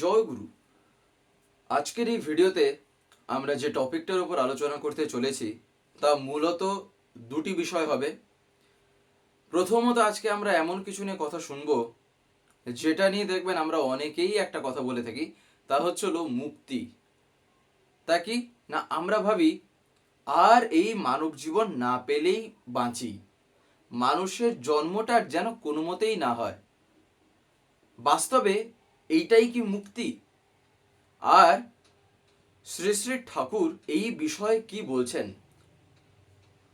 জয় গুরু। আজকের এই ভিডিওতে আমরা যে টপিকটার উপর আলোচনা করতে চলেছি, তা মূলত দুটি বিষয় হবে। প্রথমত আজকে আমরা এমন কিছু নিয়ে কথা শুনব, যেটা নিয়ে দেখবেন আমরা অনেকেই একটা কথা বলে থাকি, তা হচ্ছে হলো মুক্তি। তা কি? না, আমরা ভাবি, আর এই মানব জীবন না পেলেই বাঁচি। মানুষের জন্মটার যেন কোনো মতেই না হয়। বাস্তবে এইটাই কি মুক্তি? আর শ্রী শ্রী ঠাকুর এই বিষয়ে কি বলছেন?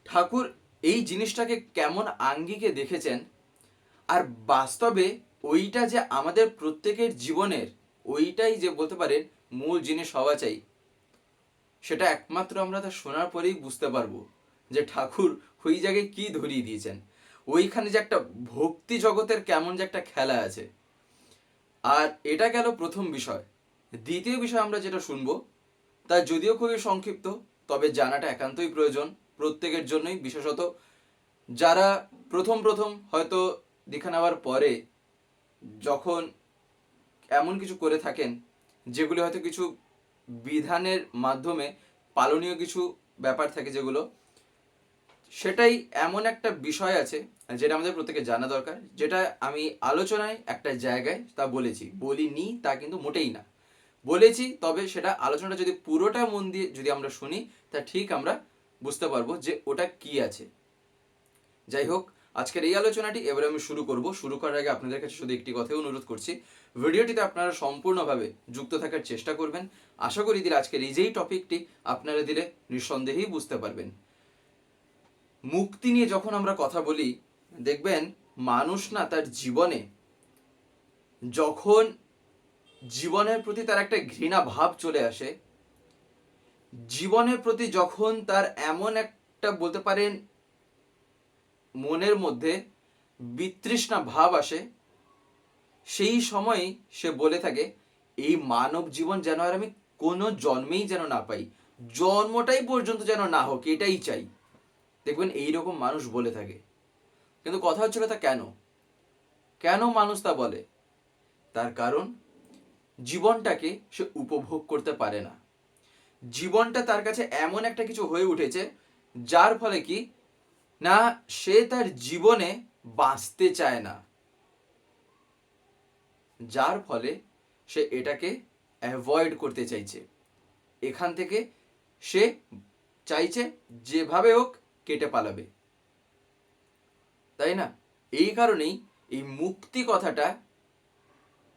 ঠাকুর এই জিনিসটাকে কেমন আঙ্গিকে দেখেছেন? আর বাস্তবে ওইটা যে আমাদের প্রত্যেকের জীবনের, ওইটাই যে বলতে পারেন মূল জিনিস হওয়া চাই, সেটা একমাত্র আমরা তা শোনার পরেই বুঝতে পারব যে ঠাকুর ওই জায়গায় কি ধরিয়ে দিয়েছেন। ওইখানে যে একটা ভক্তি জগতের কেমন যে একটা খেলা আছে। আর এটা গেল প্রথম বিষয়। দ্বিতীয় বিষয় আমরা যেটা শুনব, তা যদিও খুবই সংক্ষিপ্ত, তবে জানাটা একান্তই প্রয়োজন প্রত্যেকের জন্যই, বিশেষত যারা প্রথম প্রথম হয়তো দীক্ষা নেওয়ার পরে যখন এমন কিছু করে থাকেন, যেগুলি হয়তো কিছু বিধানের মাধ্যমে পালনীয় কিছু ব্যাপার থাকে যেগুলো সেটাই এমন একটা বিষয় আছে যেটা আমাদের প্রত্যেকে জানা দরকার, যেটা আমি আলোচনায় একটা জায়গায় তা বলেছি। বলিনি তা কিন্তু মোটেই না। বলেছি, তবে সেটা আলোচনাটা যদি পুরোটা মন দিয়ে যদি আমরা শুনি, তা ঠিক আমরা বুঝতে পারব যে ওটা কি আছে। যাই হোক, আজকের এই আলোচনাটি এবারে আমি শুরু করব। শুরু করার আগে আপনাদের কাছে শুধু একটি কথাই অনুরোধ করছি, ভিডিওটিতে আপনারা সম্পূর্ণভাবে যুক্ত থাকার চেষ্টা করবেন। আশা করি দিলে আজকের এই যেই টপিকটি আপনারা দিলে নিঃসন্দেহেই বুঝতে পারবেন। মুক্তি নিয়ে যখন আমরা কথা বলি, দেখবেন মানুষ না তার জীবনে যখন জীবনের প্রতি তার একটা ঘৃণা ভাব চলে আসে, জীবনের প্রতি যখন তার এমন একটা বলতে পারেন মনের মধ্যে বিতৃষ্ণা ভাব আসে, সেই সময় সে বলে থাকে, এই মানব জীবন যেন আর আমি কোনো জন্মেই যেন না পাই, জন্মটাই পর্যন্ত যেন না হোক, এটাই চাই। দেখবেন এইরকম মানুষ বলে থাকে। কিন্তু কথা হচ্ছিল তা কেন? কেন মানুষ তা বলে? তার কারণ, জীবনটাকে সে উপভোগ করতে পারে না। জীবনটা তার কাছে এমন একটা কিছু হয়ে উঠেছে, যার ফলে কি? না, সে তার জীবনে বাঁচতে চায় না। যার ফলে সে এটাকে অ্যাভয়েড করতে চাইছে। এখান থেকে সে চাইছে, যেভাবে হোক কেটে পালাবে। তাই না? এই কারণেই এই মুক্তি কথাটা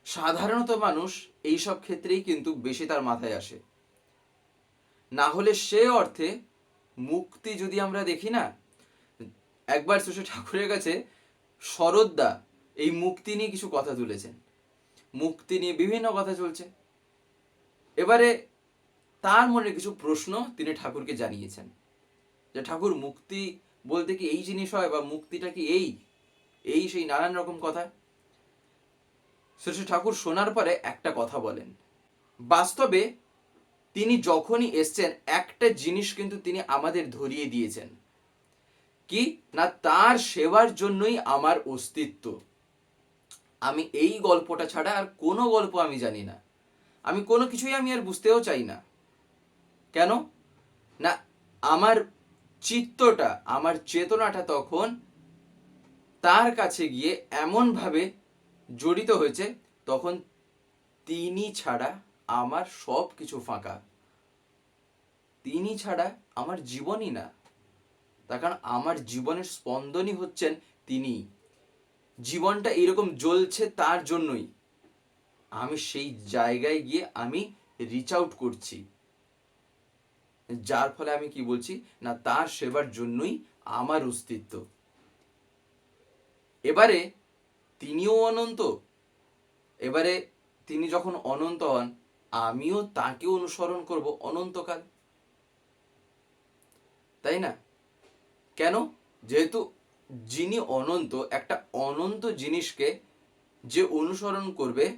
সাধারণত মানুষ এই সব ক্ষেত্রেই কিন্তু বেশি তার মাথায় আসে। না হলে সে অর্থে মুক্তি যদি আমরা দেখি না, একবার সুশী ঠাকুরের কাছে শরদ্দা এই মুক্তি নিয়ে কিছু কথা তুলেছেন। মুক্তি নিয়ে বিভিন্ন কথা চলছে। এবারে তার মনে কিছু প্রশ্ন তিনি ঠাকুরকে জানিয়েছেন। যে ঠাকুর মুক্তি বলতে কি এই জিনিস হয় বা মুক্তিটা কি এই? এই সেই নানান রকম কথা। শ্রী ঠাকুর শোনার পরে একটা কথা বলেন। বাস্তবে তিনি যখনই এসছেন, একটা জিনিস কিন্তু তিনি আমাদের ধরিয়ে দিয়েছেন। কি? না, তার সেবার জন্যই আমার অস্তিত্ব। আমি এই গল্পটা ছাড়া আর কোনো গল্প আমি জানি না। আমি কোনো কিছুই আমি আর বুঝতেও চাই না। কেন? না, আমার চিত্তটা আমার চেতনাটা তখন তার কাছে গিয়ে এমনভাবে জড়িত হয়েছে, তখন তিনি ছাড়া আমার সব কিছু ফাঁকা। তিনি ছাড়া আমার জীবনই না। তার কারণ আমার জীবনের স্পন্দনই হচ্ছেন তিনি। জীবনটা এরকম জ্বলছে তার জন্যই। আমি সেই জায়গায় গিয়ে আমি রিচ আউট করছি। যার ফলে আমি কি বলছি? না, তার সেবার জন্যই আমার অস্তিত্ব। এবারে তিনিও অনন্ত। এবারে তিনি যখন অনন্ত হন, আমিও তাকে অনুসরণ করব অনন্তকাল। তাই না? কেন? যেহেতু যিনি অনন্ত, একটা অনন্ত জিনিসকে যে অনুসরণ করবে,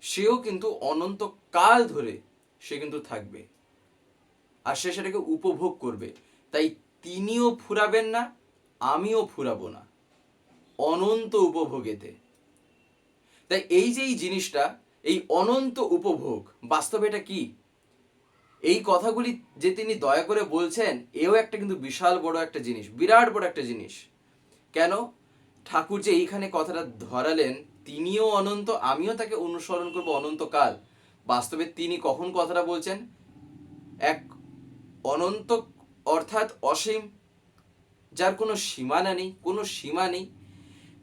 সেও কিন্তু অনন্ত কাল ধরে সে কিন্তু থাকবে। আর সে সেটাকে উপভোগ করবে। তাই তিনিও ফুরাবেন না, আমিও ফুরাবো না। অনন্ত উপভোগেতে। তাই এই যে এই জিনিসটা, এই অনন্ত উপভোগ, বাস্তবে এটা কি? এই কথাগুলি যে তিনি দয়া করে বলছেন, এও একটা কিন্তু বিশাল বড় একটা জিনিস, বিরাট বড় একটা জিনিস। কেন? ঠাকুর যে এইখানে কথাটা ধরালেন, তিনিও অনন্ত, আমিও তাকে অনুসরণ করব অনন্তকাল। বাস্তবে তিনি কখন কথাটা বলছেন? এক অনন্ত অর্থাৎ অসীম, যার কোনো সীমানা নেই, কোনো সীমা নেই।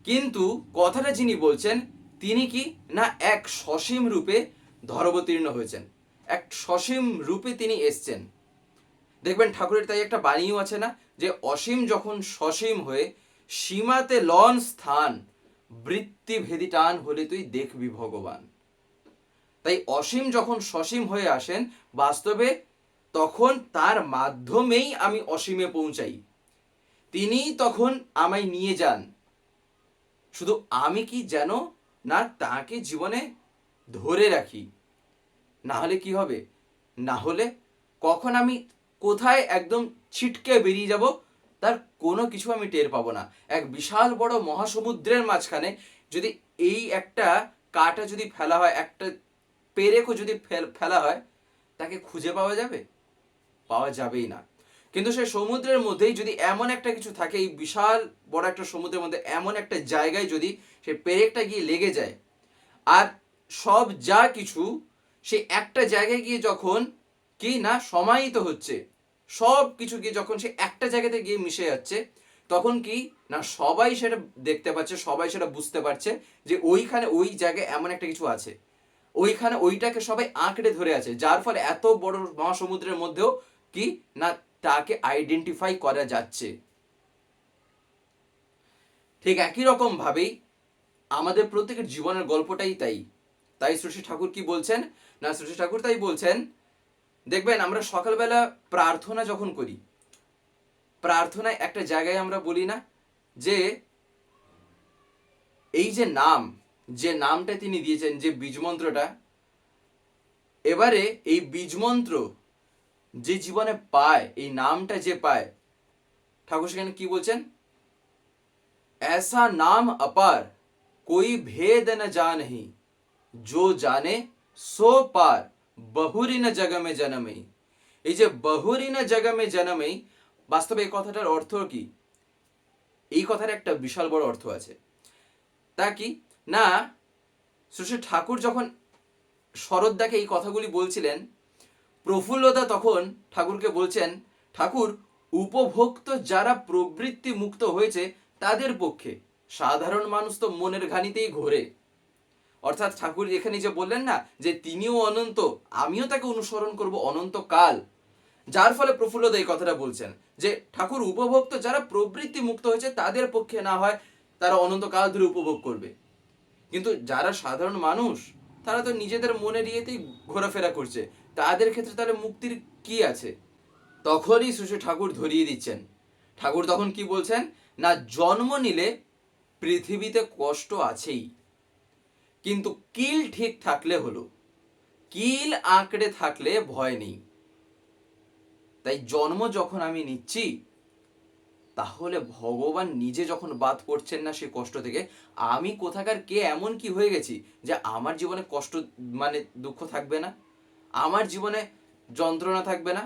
কিন্তু কথাটা যিনি বলছেন, তিনি কি? না, এক সসীম রূপে ধর্বতীর্ণ হয়েছেন। এক সসীম রূপে তিনি এসছেন। দেখবেন ঠাকুরের তাই একটা বাণীও আছে না, যে অসীম যখন সসীম হয়ে সীমাতে লন স্থান, বৃত্তি ভেদি টান হলে তুই দেখবি ভগবান। তাই অসীম যখন সসীম হয়ে আসেন, বাস্তবে তখন তার মাধ্যমেই আমি অসীমে পৌঁছাই। তিনি তখন আমায় নিয়ে যান। শুধু আমি কি যেন না তাকে জীবনে ধরে রাখি? না হলে কি হবে? না হলে কখন আমি কোথায় একদম ছিটকে বেরিয়ে যাব, তার কোনো কিছু আমি টের পাবো না। এক বিশাল বড় মহাসমুদ্রের মাঝখানে যদি এই একটা কাটা যদি ফেলা হয়, একটা পেরেকও যদি ফেল- হয়, তাকে খুঁজে পাওয়া যাবে? পাওয়া যাবেই না। কিন্তু সেই সমুদ্রের মধ্যেই যদি এমন একটা কিছু থাকে, এই বিশাল বড় একটা সমুদ্রের মধ্যে এমন একটা জায়গায় যদি সেই পেরেকটা গিয়ে লেগে যায়, আর সব যা কিছু সে একটা জায়গায় গিয়ে যখন কি না সমাহিত হচ্ছে, সব কিছু গিয়ে যখন সে একটা জায়গাতে গিয়ে মিশে যাচ্ছে, তখন কি না সবাই সেটা দেখতে পাচ্ছে, সবাই সেটা বুঝতে পারছে যে ওইখানে ওই জায়গায় এমন একটা কিছু আছে। ওইখানে ওইটাকে সবাই আঁকড়ে ধরে আছে, যার ফলে এত বড় মহাসমুদ্রের মধ্যেও কি? না, তাকে আইডেন্টিফাই করা যাচ্ছে। ঠিক একই রকম ভাবেই আমাদের প্রত্যেকের জীবনের গল্পটাই তাই। তাই শ্রী ঠাকুর কি বলছেন? না, শ্রী ঠাকুর তাই বলছেন, দেখবেন আমরা সকালবেলা প্রার্থনা যখন করি, প্রার্থনায় একটা জায়গায় আমরা বলি না যে, এই যে নাম, যে নামটা তিনি দিয়েছেন, যে বীজমন্ত্রটা, এবারে এই বীজমন্ত্র যে জীবনে পায় এই নামটা যে পায় ঠাকুর সেখানে কি বলছেন ऐसा नाम अपार कोई भेद न जानही जो জানে সো পার বহুরি না জগমে জনমেই এই যে বহুরি না জগমে জনমেই বাস্তবে এই কথাটার অর্থ কি এই কথার একটা বিশাল বড় অর্থ আছে তা কি না শ্রী ঠাকুর যখন শরৎদাকে এই কথাগুলি বলছিলেন প্রফুল্লদা তখন ঠাকুরকে বলছেন, ঠাকুর, উপভোক্ত যারা প্রবৃত্তি মুক্ত হয়েছে তাদের পক্ষে সাধারণ মানুষ তো মনের ঘানিতেই ঘোরে। অর্থাৎ ঠাকুর এখানে যে বললেন না, যে তিনিও অনন্ত, আমিও তাকে অনুসরণ করব অনন্তকাল। যার ফলে প্রফুল্লদা এই কথাটা বলছেন, যে ঠাকুর, উপভোক্ত যারা প্রবৃত্তি মুক্ত হয়েছে তাদের পক্ষে না হয় তারা অনন্তকাল ধরে উপভোগ করবে। কিন্তু যারা সাধারণ মানুষ, তারা তো নিজেদের মনের ইয়েতেই ঘোরাফেরা করছে। তাদের ক্ষেত্রে তাহলে মুক্তির কি আছে? তখনই সুশী ঠাকুর ধরিয়ে দিচ্ছেন। ঠাকুর তখন কি বলছেন? না, জন্ম নিলে পৃথিবীতে কষ্ট আছেই। কিন্তু কিল ঠিক থাকলে হলো, কিল আঁকড়ে থাকলে ভয় নেই। তাই জন্ম যখন আমি নিচ্ছি, তাহলে ভগবান নিজে যখন বাদ পড়ছেন না সেই কষ্ট থেকে, আমি কোথাকার কে এমন কি হয়ে গেছি যে আমার জীবনে কষ্ট মানে দুঃখ থাকবে না? আমার জীবনে যন্ত্রণা থাকবে না?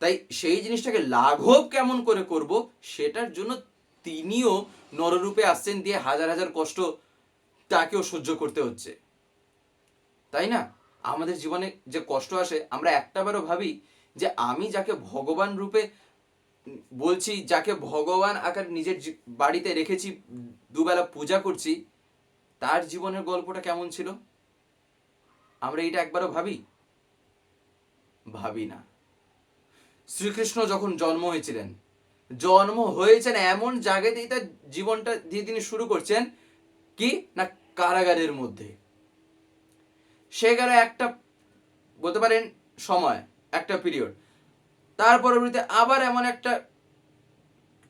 তাই সেই জিনিসটাকে লাঘব কেমন করে করব, সেটার জন্য তিনিও নররূপে আসছেন দিয়ে হাজার হাজার কষ্ট তাকেও সহ্য করতে হচ্ছে। তাই না? আমাদের জীবনে যে কষ্ট আসে, আমরা একটাবারও ভাবি যে আমি যাকে ভগবান রূপে বলছি, যাকে ভগবান আকার নিজের বাড়িতে রেখেছি, দুবেলা পূজা করছি, তার জীবনের গল্পটা কেমন ছিল? আমরা এটা একবারও ভাবি? ভাবি না। শ্রীকৃষ্ণ যখন জন্ম হয়েছিলেন, জন্ম হয়েছেন এমন জায়গাতেই তার জীবনটা দিয়ে তিনি শুরু করছেন কি? না কারাগারের মধ্যে। সে গেল একটা, বলতে পারেন, সময়, একটা পিরিয়ড তার পরবর্তীতে আবার এমন একটা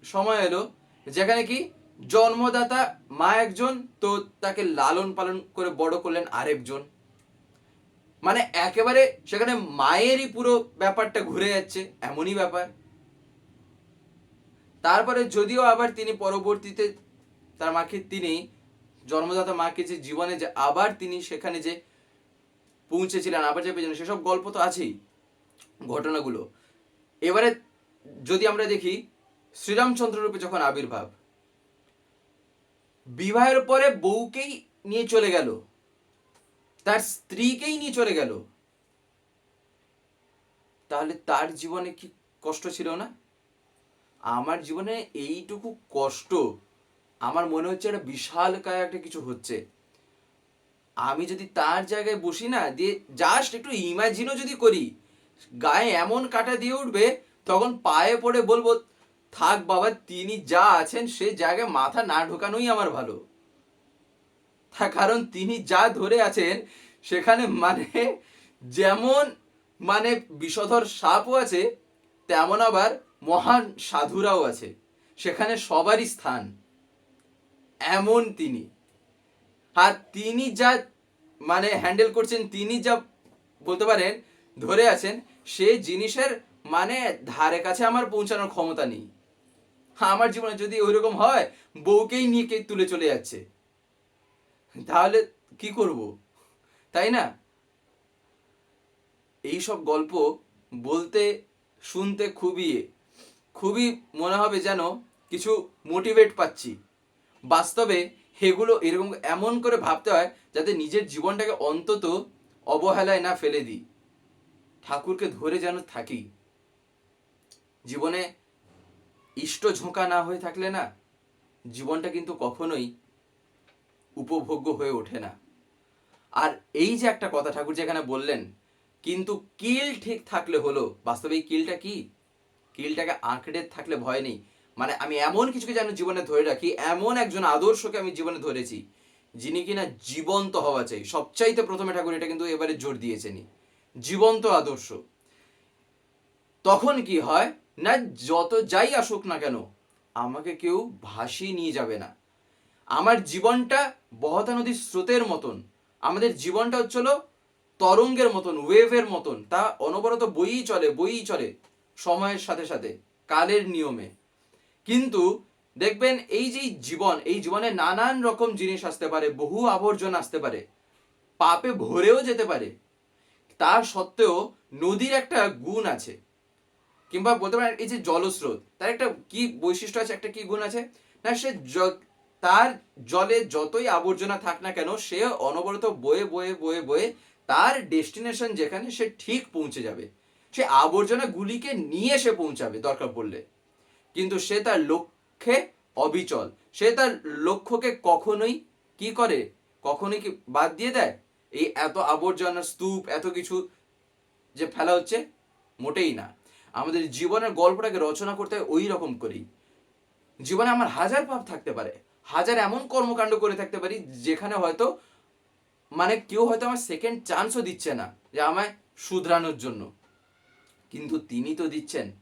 সময় এলো যেখানে কি জন্মদাতা মা একজন তো তাকে লালন পালন করে বড় করলেন আরেকজন। মানে একেবারে সেখানে মায়েরই পুরো ব্যাপারটা ঘুরে যাচ্ছে, এমনই ব্যাপার। তারপরে যদিও আবার তিনি পরবর্তীতে তার মাকে, তিনি জন্মদাতা মাকে যে জীবনে যে আবার তিনি সেখানে যে পৌঁছেছিলেন, আবার যে পেয়েছিলেন, সেসব গল্প তো আছেই ঘটনাগুলো। এবারে যদি আমরা দেখি, শ্রীরামচন্দ্র রূপে যখন আবির্ভাব, বিবাহের পরে বউকেই নিয়ে চলে গেল। তার স্ত্রীকেই নিয়ে চলে গেল। তাহলে তার জীবনে কি কষ্ট ছিল না? আমার জীবনে এইটুকু কষ্ট, আমার মনে হচ্ছে একটা বিশাল কায় একটা কিছু হচ্ছে। আমি যদি তার জায়গায় বসি না, দিয়ে জাস্ট একটু ইমাজিনও যদি করি, গায়ে এমন কাটা দিয়ে উঠবে, তখন পায়ে পড়ে বলব, থাক বাবা, তিনি যা আছেন সে জায়গায় মাথা না ঢোকানোই আমার ভালো। তার কারণ তিনি যা ধরে আছেন, সেখানে মানে যেমন মানে বিষধর সাপও আছে, তেমন আবার মহান সাধুরাও আছে। সেখানে সবারই স্থান। এমন তিনি। আর তিনি যা মানে হ্যান্ডেল করছেন, তিনি যা বলতে পারেন, ধরে আছেন, সে জিনিসের মানে ধারে কাছে আমার পৌঁছানোর ক্ষমতা নেই। আমার জীবনে যদি ওইরকম হয়, বউকেই নিয়ে কে তুলে চলে যাচ্ছে? তাহলে কি করব? তাই না? এই সব গল্প বলতে, শুনতে খুবই খুবই মনে হবে যেন কিছু মোটিভেট পাচ্ছি। বাস্তবে এগুলো এরকম এমন করে ভাবতে হয় যাতে নিজের জীবনটাকে অন্তত অবহেলায় না ফেলে দিই। ঠাকুরকে ধরে যেন থাকি। জীবনে ইষ্ট ঝোঁকা না হয়ে থাকলে না জীবনটা কিন্তু কখনোই উপভোগ্য হয়ে ওঠে না। আর এই যে একটা কথা ঠাকুর যেখানে বললেন, কিন্তু কিল ঠিক থাকলে হলো, বাস্তবে কিলটা কি? কিলটাকে আঁকড়ে থাকলে ভয় নেই। মানে আমি এমন কিছুকে যেন জীবনে ধরে রাখি, এমন একজন আদর্শকে আমি জীবনে ধরেছি, যিনি কিনা জীবন্ত হওয়া চাই। সবচাইতে প্রথমে ঠাকুর এটা কিন্তু এবারে জোর দিয়েছেনই। জীবন্ত আদর্শ। তখন কি হয়? না, যত যাই আসুক না কেন, আমাকে কেউ ভাসিয়ে নিয়ে যাবে না। আমার জীবনটা বহতা নদীর স্রোতের মতন, আমাদের জীবনটা হচ্ছিল তরঙ্গের মতন, ওয়েভের মতন। তা অনবরত বইই চলে বইই চলে সময়ের সাথে সাথে, কালের নিয়মে। কিন্তু দেখবেন এই যে জীবন, এই জীবনে নানান রকম জিনিস আসতে পারে, বহু আবর্জনা আসতে পারে, পাপে ভরেও যেতে পারে। তা সত্ত্বেও নদীর একটা গুণ আছে। কিংবা বলতে পারেন এই যে জলস্রোত, তার একটা কি বৈশিষ্ট্য আছে, একটা কি গুণ আছে? না, সে তার জলে যতই আবর্জনা থাক না কেন, সে অনবরত বয়ে বয়ে বয়ে বয়ে তার ডেস্টিনেশন যেখানে সে ঠিক পৌঁছে যাবে। সে আবর্জনা গুলিকে নিয়ে সে পৌঁছাবে, দরকার পড়লে। কিন্তু সে তার লক্ষ্যে অবিচল। সে তার লক্ষ্যকে কখনোই কি করে? কখনোই কি বাদ দিয়ে দেয়? এই এত আবর্জনা স্তূপ, এত কিছু যে ফেলা হচ্ছে, মোটেই না। আমাদের জীবনের গল্পটাকে রচনা করতে হয় ওই রকম করেই। জীবনে আমার হাজার পাপ থাকতে পারে। হাজার এমন কর্মকাণ্ড করে থাকতে পারি যেখানে হয়তো মানে কেউ হয়তো আমার সেকেন্ড চান্সও দিচ্ছে না যে আমায় শুধরানোর জন্য। কিন্তু তিনি তো দিচ্ছেন।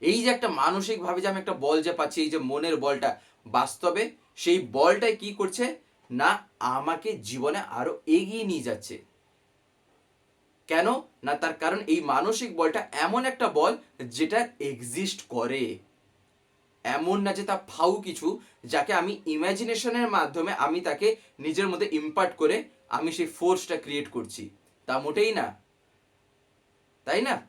এই যে একটা মানসিকভাবে যে আমি একটা বল যে পাচ্ছি, এই যে মনের বলটা, বাস্তবে সেই বলটাই কি করছে? না, আমাকে জীবনে আরও এগিয়ে নিয়ে যাচ্ছে। কেন? না, তার কারণ এই মানসিক বলটা এমন একটা বল যেটা এক্সিস্ট করে। এমন না যে তা ফাউ কিছু, যাকে আমি ইমাজিনেশনের মাধ্যমে আমি তাকে নিজের মধ্যে ইম্পার্ট করে আমি সেই ফোর্সটা ক্রিয়েট করছি। তা মোটেই না। তাই না?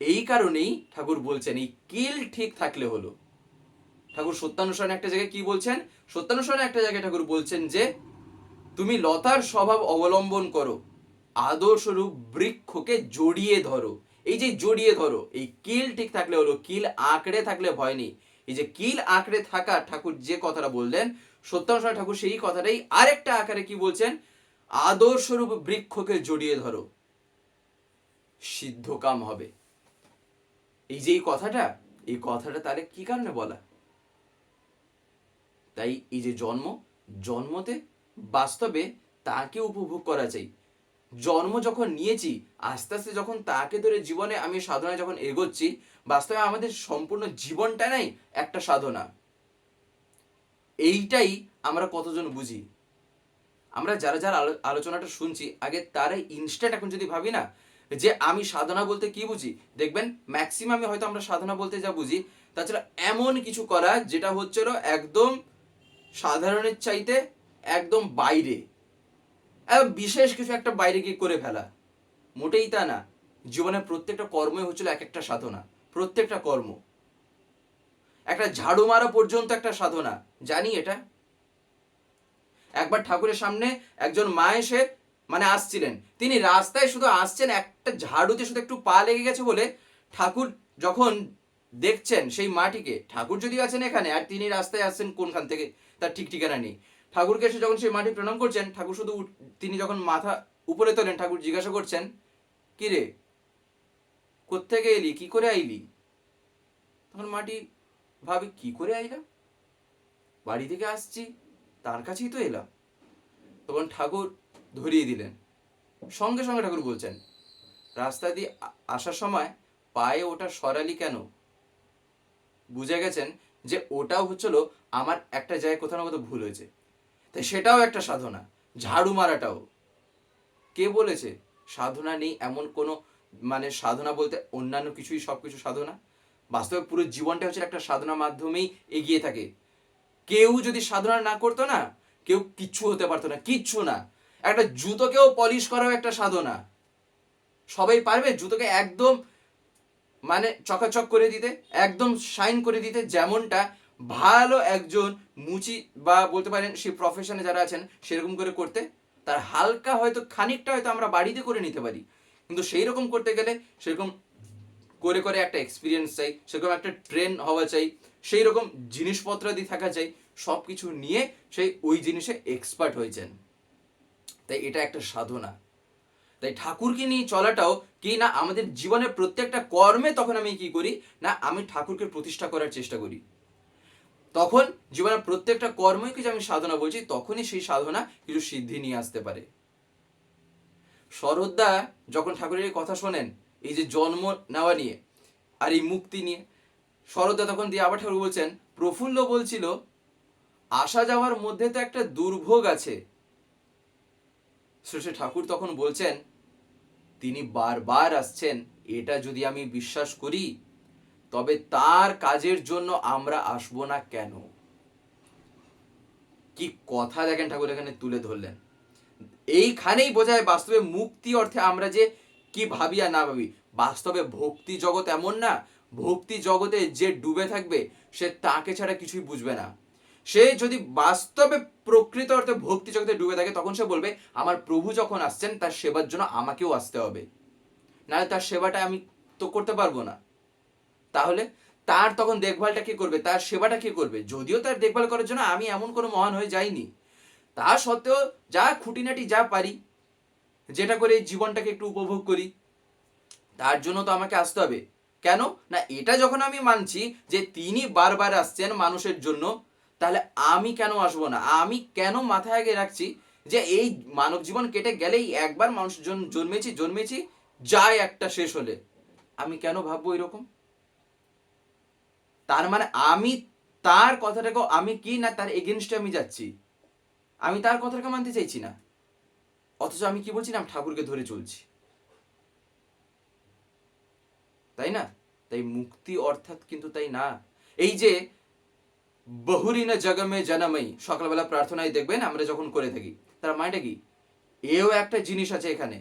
এই কারণেই ঠাকুর বলছেন, এই কিল ঠিক থাকলে হলো। ঠাকুর সত্যানুসরণে একটা জায়গায় কি বলছেন? সত্যানুসরণে একটা জায়গায় ঠাকুর বলছেন যে, তুমি লতার স্বভাব অবলম্বন করো, আদর্শরূপ বৃক্ষকে জড়িয়ে ধরো। এই যে জড়িয়ে ধরো, এই কিল ঠিক থাকলে হলো কিল আঁকড়ে থাকলে ভয় নেই। এই যে কিল আঁকড়ে থাকা ঠাকুর যে কথাটা বললেন সত্যানুসরণ ঠাকুর সেই কথাটাই আরেকটা আকারে কি বলছেন? আদর্শরূপ বৃক্ষকে জড়িয়ে ধরো, সিদ্ধ কাম হবে। এই যে এই কথাটা এই কথাটা তাহলে কি কারণে বলা? তাই এই যে জন্ম, জন্মতে বাস্তবে তাকে উপভোগ করা চাই। জন্ম যখন নিয়েছি, আস্তে আস্তে যখন তাকে ধরে জীবনে আমি সাধনায় যখন এগোচ্ছি, বাস্তবে আমাদের সম্পূর্ণ জীবনটা নাই, একটা সাধনা। এইটাই আমরা কতজন বুঝি? আমরা যারা যারা আলো- আলোচনাটা শুনছি, আগে তারাই ইনস্ট্যান্ট এখন যদি ভাবি না, যে আমি সাধনা বলতে কি বুঝি? দেখবেন ম্যাক্সিমামে হয়তো আমরা সাধনা বলতে যা বুঝি, তাছাড়া এমন কিছু করা যেটা হচ্ছিল একদম সাধারণের চাইতে একদম বাইরে। বিশেষ কিছু একটা বাইরে গিয়ে করে ফেলা। মোটেই তা না। জীবনের প্রত্যেকটা কর্মই হচ্ছিল এক একটা সাধনা, প্রত্যেকটা কর্ম। একটা ঝাড়ু মারা পর্যন্ত একটা সাধনা। জানি এটা? একবার ঠাকুরের সামনে একজন মা এসে মানে আসছিলেন। তিনি রাস্তায় শুধু আসছেন, একটা ঝাড়ুতে শুধু একটু পা লেগে গেছে বলে ঠাকুর যখন দেখছেন সেই মাটিকে, ঠাকুর যদি আছেন এখানে, আর তিনি রাস্তায় আসছেন কোনখান থেকে, তার ঠিক ঠিকানা নেই। ঠাকুরকে এসে যখন সেই মাটি প্রণাম করছেন, ঠাকুর শুধু তিনি যখন মাথা উপরে তোলেন, ঠাকুর জিজ্ঞাসা করছেন, কি রে? কোত্থেকে এলি? কি করে আইলি? তখন মাটি ভাবি, কি করে আইলাম? বাড়ি থেকে আসছি, তার কাছেই তো এলাম। তখন ঠাকুর ধরিয়ে দিলেন। সঙ্গে সঙ্গে ঠাকুর বলছেন, রাস্তা দিয়ে আসার সময় পায়ে ওটা সরালি কেন? বুঝে গেছেন যে ওটাও হচ্ছিল আমার একটা জায়গায় কোথাও না কোথাও ভুল হয়েছে। তাই সেটাও একটা সাধনা। ঝাড়ু মারাটাও। কে বলেছে? সাধনা নেই এমন কোনো মানে সাধনা বলতে অন্যান্য কিছুই সব কিছু সাধনা? বাস্তবে পুরো জীবনটা হচ্ছে একটা সাধনার মাধ্যমেই এগিয়ে থাকে। কেউ যদি সাধনা না করতো না, কেউ কিচ্ছু হতে পারতো না, কিচ্ছু না। একটা জুতোকেও পলিশ করাও একটা সাধনা। সবাই পারবে জুতোকে একদম মানে চকাচক করে দিতে, একদম শাইন করে দিতে, যেমনটা ভালো একজন মুচি বা বলতে পারেন সেই প্রফেশনে যারা আছেন, সেরকম করে করতে তার হালকা হয়তো খানিকটা হয়তো আমরা বাড়িতে করে নিতে পারি। কিন্তু সেই রকম করতে গেলে সেরকম করে করে একটা এক্সপিরিয়েন্স চাই, সেরকম একটা ট্রেন হওয়া চাই সেই রকম জিনিসপত্রাদি থাকা চাই সব কিছু নিয়ে সেই ওই জিনিসে এক্সপার্ট হয়েছেন তাই এটা একটা সাধনা। তাই ঠাকুরকে নিয়ে চলাটাও কি না আমাদের জীবনের প্রত্যেকটা কর্মে তখন আমি কি করি? না, আমি ঠাকুরকে প্রতিষ্ঠা করার চেষ্টা করি। তখন জীবনের প্রত্যেকটা কর্মই কিছু আমি সাধনা বলছি, তখনই সেই সাধনা কিছু সিদ্ধি নিয়ে আসতে পারে। শরদ্দা যখন ঠাকুরের এই কথা শোনেন, এই যে জন্ম নেওয়া নিয়ে আর এই মুক্তি নিয়ে শরদ্দা তখন দিয়ে আবার ঠাকুর বলছেন, প্রফুল্ল বলছিল, আসা যাওয়ার মধ্যে তো একটা দুর্ভোগ আছে। শ্রী ঠাকুর তখন বলছেন, তিনি বারবার আসছেন, এটা যদি আমি বিশ্বাস করি তবে তার কাজের জন্য আমরা আসব না কেন? কি কথা দেখেন ঠাকুর এখানে তুলে ধরলেন। এইখানেই বোঝায় বাস্তবে মুক্তি অর্থে আমরা যে কি ভাবি আর না ভাবি। বাস্তবে ভক্তি জগৎ এমন না, ভক্তি জগতে যে ডুবে থাকবে, সে তাকে ছাড়া কিছুই বুঝবে না। সে যদি বাস্তবে প্রকৃত অর্থে ভক্তি জগতে ডুবে থাকে, তখন সে বলবে, আমার প্রভু যখন আসছেন, তার সেবার জন্য আমাকেও আসতে হবে। নাহলে তার সেবাটা আমি তো করতে পারব না। তাহলে তার তখন দেখভালটা কে করবে? তার সেবাটা কে করবে? যদিও তার দেখভাল করার জন্য আমি এমন কোনো মহান হয়ে যাইনি। তা সত্ত্বেও যা খুঁটিনাটি যা পারি, যেটা করে এই জীবনটাকে একটু উপভোগ করি, তার জন্য তো আমাকে আসতে হবে। কেন? না, এটা যখন আমি মানছি যে তিনি বারবার আসছেন মানুষের জন্য, তাহলে আমি কেন আসব না? আমি কেন মাথায় আগে রাখছি যে এই মানব জীবন কেটে গেলেই একবার মানুষ জন- জন্মেছি জন্মেছি, যায় একটা শেষ হলে? আমি কেন ভাববো এরকম? তার মানে আমি তার কথাটাকে আমি কি না তার এগেনস্টে আমি যাচ্ছি? আমি তার কথাটাকে মানতে চাইছি না। অথচ আমি কি বলছি না ঠাকুরকে ধরে চলছি। তাই না? তাই মুক্তি অর্থাৎ কিন্তু তাই না। এই যে বহুরিনা জগমে জনমই সকালবেলা প্রার্থনায় দেখবেন আমরা যখন করে থাকি, তার মানেটা কি? এও একটা জিনিস আছে এখানে।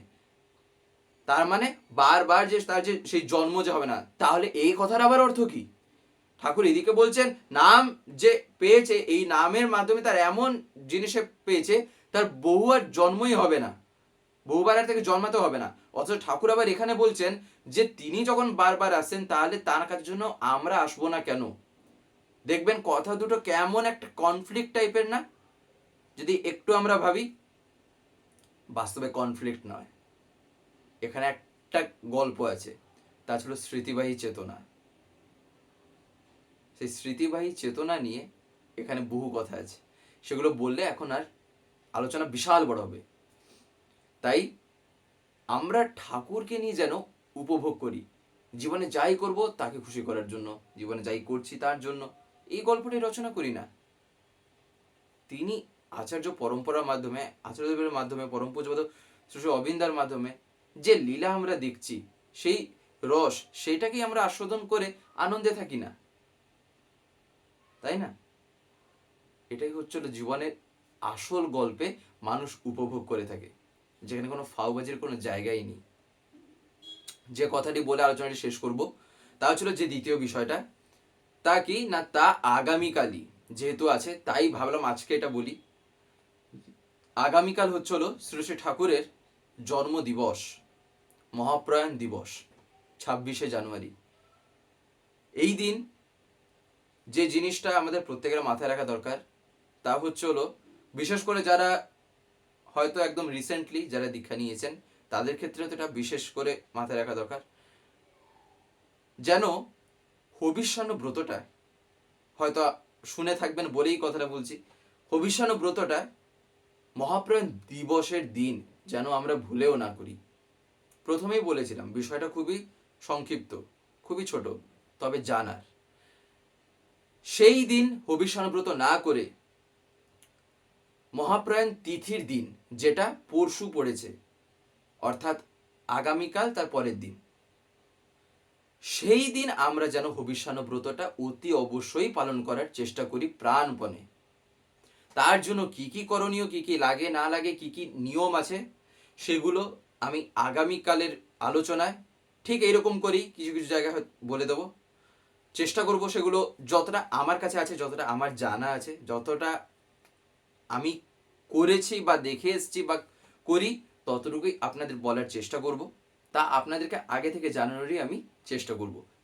তার মানে বারবার যে তার যে সেই জন্ম যে হবে না, তাহলে এই কথার আবার অর্থ কি? ঠাকুর এদিকে বলছেন, নাম যে পেয়েছে, এই নামের মাধ্যমে তার এমন জিনিসে পেয়েছে, তার বহু আর জন্মই হবে না। বহুবার আর থেকে জন্মাতে হবে না। অথচ ঠাকুর আবার এখানে বলছেন যে, তিনি যখন বারবার আসেন তাহলে তার কাছে জন্য আমরা আসব না কেন? দেখবেন কথা দুটো কেমন একটা কনফ্লিক্ট টাইপের না? যদি একটু আমরা ভাবি, বাস্তবে কনফ্লিক্ট নয়। এখানে একটা গল্প আছে তা ছিল স্মৃতিবাহী চেতনা। সেই স্মৃতিবাহী চেতনা নিয়ে এখানে বহু কথা আছে। সেগুলো বললে এখন আর আলোচনা বিশাল বড় হবে। তাই আমরা ঠাকুরকে নিয়ে যেন উপভোগ করি। জীবনে যাই করব তাকে খুশি করার জন্য, জীবনে যাই করছি তার জন্য। এই গল্পটি রচনা করি না। তিনি আচার্য পরম্পরার মাধ্যমে, আচার্যদেবের মাধ্যমে, পরম পূজপাদ শ্রী শ্রী অবিন্দার মাধ্যমে যে লীলা আমরা দেখছি, সেই রস, সেইটাকেই আমরা আস্বাদন করে আনন্দে থাকি না। তাই না? এটাই হচ্ছিল জীবনের আসল গল্পে মানুষ উপভোগ করে থাকে। যেখানে কোনো ফাউবাজির কোনো জায়গাই নেই। যে কথাটি বলে আলোচনাটি শেষ করব, তা ছিল যে দ্বিতীয় বিষয়টা, তা কি না তা আগামীকালই যেহেতু আছে, তাই ভাবলাম আজকে এটা বলি। আগামীকাল হচ্ছে হলো শ্রী শ্রী ঠাকুরের জন্ম দিবস মহাপ্রয়াণ দিবস, ছাব্বিশে জানুয়ারি। এই দিন যে জিনিসটা আমাদের প্রত্যেকের মাথায় রাখা দরকার, তা হচ্ছে হলো, বিশেষ করে যারা হয়তো একদম রিসেন্টলি যারা দীক্ষা নিয়েছেন, তাদের ক্ষেত্রে তো এটা বিশেষ করে মাথায় রাখা দরকার। যেন হবিষ্যান্ন ব্রতটা হয়তো শুনে থাকবেন বলেই কথাটা বলছি হবিষ্যান্ন ব্রতটা মহাপ্রয়াণ দিবসের দিন যেন আমরা ভুলেও না করি। প্রথমেই বলেছিলাম, বিষয়টা খুবই সংক্ষিপ্ত, খুবই ছোট, তবে জানার। সেই দিন হবিষ্যানুব্রত না করে মহাপ্রয়াণ তিথির দিন, যেটা পরশু পড়েছে, অর্থাৎ আগামীকাল তার পরের দিন। সেই দিন আমরা যেন হবিষ্যানুব্রতটা অতি অবশ্যই পালন করার চেষ্টা করি প্রাণপণে। তার জন্য কি কি করণীয়, কি কি লাগে, না লাগে, কি কি নিয়ম আছে, সেগুলো আমি আগামীকালের আলোচনায় ঠিক এইরকম করেই কিছু কিছু জায়গায় বলে দেবো। চেষ্টা করব সেগুলো যতটা আমার কাছে আছে, যতটা আমার জানা আছে, যতটা আমি করেছি বা দেখে এসেছি বা করি, ততটুকুই আপনাদের বলার চেষ্টা করব। তা আপনাদেরকে আগে থেকে জানানোরই আমি চেষ্টা করব।